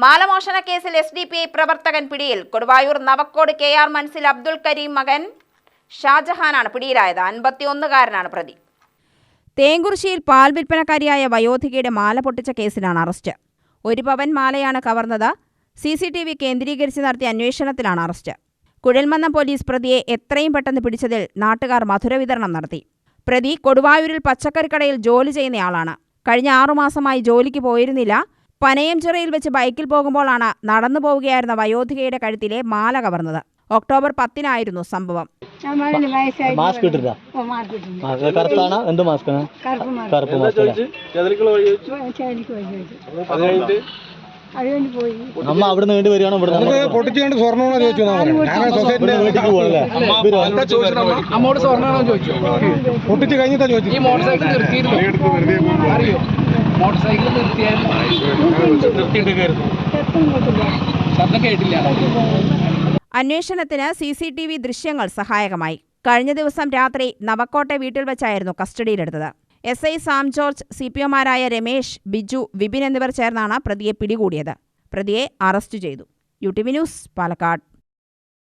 മാലമോഷണ കേസിൽ S D P I പ്രവർത്തകൻ പിടിയിൽ. കൊടുവായൂർ നവക്കോട് കെ ആർ മൻസിൽ അബ്ദുൽ കരീം മകൻ ഷാജഹാനാണ് പിടിയിലായത്. അൻപത്തിയൊന്നുകാരനാണ് പ്രതി. തേങ്കുറിശ്ശിയിൽ പാൽ വിൽപ്പനക്കാരിയായ വയോധികയുടെ മാല പൊട്ടിച്ച കേസിലാണ് അറസ്റ്റ്. ഒരു പവൻ മാലയാണ് കവർന്നത്. സി സി ടി വി കേന്ദ്രീകരിച്ച് നടത്തിയ അന്വേഷണത്തിലാണ് അറസ്റ്റ്. കുഴൽമന്നം പോലീസ് പ്രതിയെ എത്രയും പെട്ടെന്ന് പിടിച്ചതിൽ നാട്ടുകാർ മധുര വിതരണം നടത്തി. പ്രതി കൊടുവായൂരിൽ പച്ചക്കറിക്കടയിൽ ജോലി ചെയ്യുന്നയാളാണ്. കഴിഞ്ഞ ആറുമാസമായി ജോലിക്ക് പോയിരുന്നില്ല. പനയംചിറയിൽ വെച്ച് ബൈക്കിൽ പോകുമ്പോഴാണ് നടന്നു പോവുകയായിരുന്ന വയോധികയുടെ കഴുത്തിലെ മാല കവർന്നത്. ഒക്ടോബർ പത്തിനായിരുന്നു സംഭവം. മാസ്ക് കറുത്താണ് എന്ത് മാസ്കാണ് കറുപ്പ് മാസ്ക്. അമ്മ അവിടെ നിന്ന് വേണ്ടി വരികയാണോ? ഇവിടെ സ്വർണമാണോ ചോദിച്ചു ഞാൻ സൊസൈറ്റിന്റെ വീട്ടിലേക്ക് പോകണല്ലേ അമ്മോട് സ്വർണമാണോ ചോദിച്ചു? പൊട്ടിച്ച് കഴിഞ്ഞിട്ടാ ചോദിച്ചു ഈ മോട്ടോർ സൈക്കിൾ നിർത്തിയായിരുന്നു ശബ്ദം അന്വേഷണത്തിന് സി സി ടി വി ദൃശ്യങ്ങൾ സഹായകമായി. കഴിഞ്ഞ ദിവസം രാത്രി നവക്കോട്ടെ വീട്ടിൽ വെച്ചായിരുന്നു കസ്റ്റഡിയിലെടുത്തത്. S I Sam George C P ഒമാരായ Ramesh Biju Vipin എന്നിവർ ചേർന്നാണ് പ്രതിയെ പിടികൂടിയത്. പ്രതിയെ അറസ്റ്റ് ചെയ്തു. U T V news Palakkad.